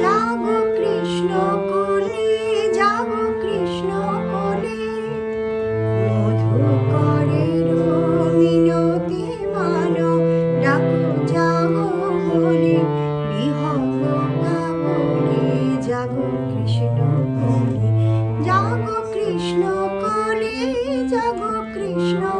জাগো কৃষ্ণ কোলে জাগো কৃষ্ণ কোলে মধুকরের মিনতি মান, ডাকো, জাগো বলে বিহঙ্গ কাবলে জাগো কৃষ্ণ কোলে জাগো কৃষ্ণ কোলে জাগো কৃষ্ণ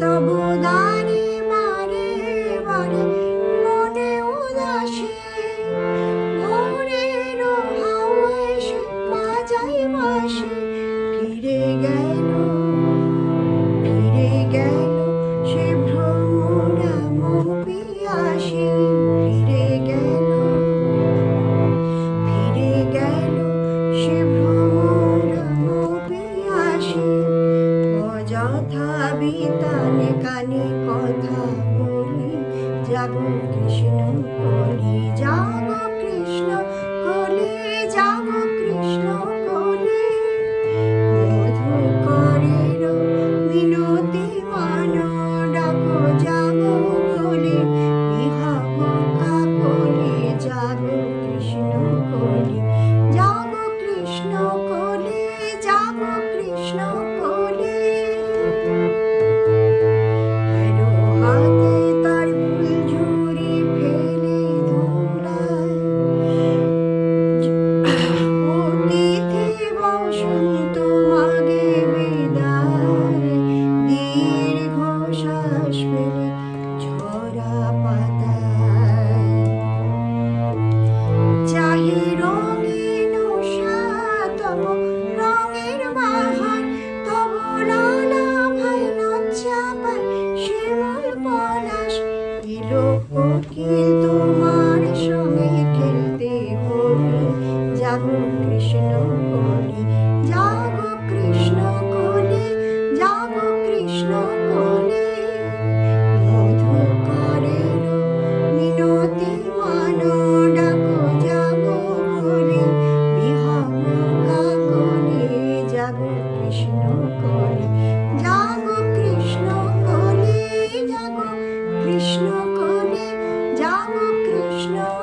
তবু বারে মনে উদাসী। মোরের হাওয়ায় সে বাজায় বাঁশি ফিরে গেল ফিরে গেল সে ভ্রমরাম পিয়াসী ফিরে গেল ফিরে গেল সে ভ্রমরাম পিয়াসী অযথা যাব কৃষ্ণ কলি যাব বসন্ত মাগে বিদায়। দীর্ঘ শ্বাস ফেলে No.